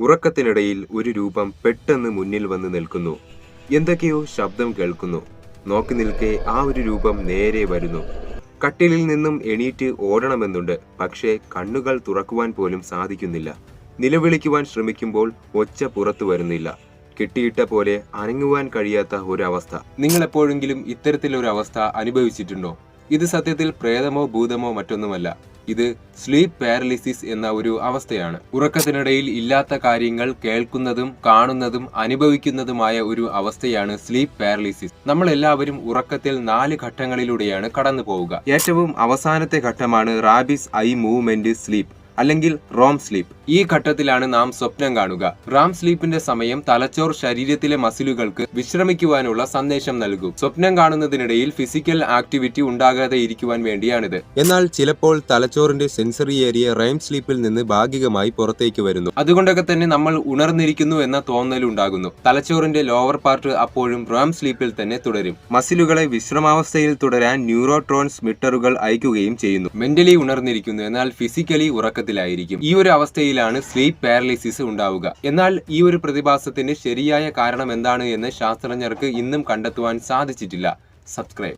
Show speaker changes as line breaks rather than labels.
ഉറക്കത്തിനിടയിൽ ഒരു രൂപം പെട്ടെന്ന് മുന്നിൽ വന്ന് നിൽക്കുന്നു. എന്തൊക്കെയോ ശബ്ദം കേൾക്കുന്നു. നോക്കി നിൽക്കെ ആ ഒരു രൂപം നേരെ വരുന്നു. കട്ടിലിൽ നിന്നും എണീറ്റ് ഓടണമെന്നുണ്ട്. പക്ഷേ കണ്ണുകൾ തുറക്കുവാൻ പോലും സാധിക്കുന്നില്ല. നിലവിളിക്കുവാൻ ശ്രമിക്കുമ്പോൾ ഒച്ച പുറത്തു വരുന്നില്ല. കെട്ടിയിട്ട പോലെ അനങ്ങുവാൻ കഴിയാത്ത ഒരവസ്ഥ. നിങ്ങൾ എപ്പോഴെങ്കിലും ഇത്തരത്തിലൊരു അവസ്ഥ അനുഭവിച്ചിട്ടുണ്ടോ? ഇത് സത്യത്തിൽ പ്രേതമോ ഭൂതമോ മറ്റൊന്നുമല്ല. ഇത് സ്ലീപ്പ് പാരലിസിസ് എന്ന ഒരു അവസ്ഥയാണ്. ഉറക്കത്തിനിടയിൽ ഇല്ലാത്ത കാര്യങ്ങൾ കേൾക്കുന്നതും കാണുന്നതും അനുഭവിക്കുന്നതുമായ ഒരു അവസ്ഥയാണ് സ്ലീപ്പ് പാരലിസിസ്. നമ്മൾ എല്ലാവരും ഉറക്കത്തിൽ നാല് ഘട്ടങ്ങളിലൂടെയാണ് കടന്നു പോവുക ഏറ്റവും അവസാനത്തെ ഘട്ടമാണ് റാബിസ് ഐ മൂവ്മെന്റ് സ്ലീപ്പ്. അല്ലെങ്കിൽ റോം സ്ലീപ്പ്. ഈ ഘട്ടത്തിലാണ് നാം സ്വപ്നം കാണുക. റാം സ്ലീപ്പിന്റെ സമയം തലച്ചോർ ശരീരത്തിലെ മസിലുകൾക്ക് വിശ്രമിക്കുവാനുള്ള സന്ദേശം നൽകും. സ്വപ്നം കാണുന്നതിനിടയിൽ ഫിസിക്കൽ ആക്ടിവിറ്റി ഉണ്ടാകാതെ ഇരിക്കുവാൻ വേണ്ടിയാണിത്. എന്നാൽ ചിലപ്പോൾ തലച്ചോറിന്റെ സെൻസറി ഏരിയ റൈം സ്ലീപ്പിൽ നിന്ന് ഭാഗികമായി പുറത്തേക്ക് വരുന്നു. അതുകൊണ്ടൊക്കെ തന്നെ നമ്മൾ ഉണർന്നിരിക്കുന്നു എന്ന തോന്നൽ ഉണ്ടാകുന്നു. തലച്ചോറിന്റെ ലോവർ പാർട്ട് അപ്പോഴും റാം സ്ലീപ്പിൽ തന്നെ തുടരും. മസിലുകളെ വിശ്രമാവസ്ഥയിൽ തുടരാൻ ന്യൂറോട്രോൺസ് മിറ്ററുകൾ അയക്കുകയും ചെയ്യുന്നു. മെന്റലി ഉണർന്നിരിക്കുന്നു. എന്നാൽ ഫിസിക്കലി ഉറക്കത്തിലായിരിക്കും ഈ ഒരു അവസ്ഥയിലാണ് സ്ലീപ്പ് പാരലിസിസ് ഉണ്ടാവുക. എന്നാൽ ഈ ഒരു പ്രതിഭാസത്തിന് ശരിയായ കാരണം എന്താണ് എന്ന് ശാസ്ത്രജ്ഞർക്ക് ഇന്നും കണ്ടെത്തുവാൻ സാധിച്ചിട്ടില്ല. സബ്സ്ക്രൈബ്.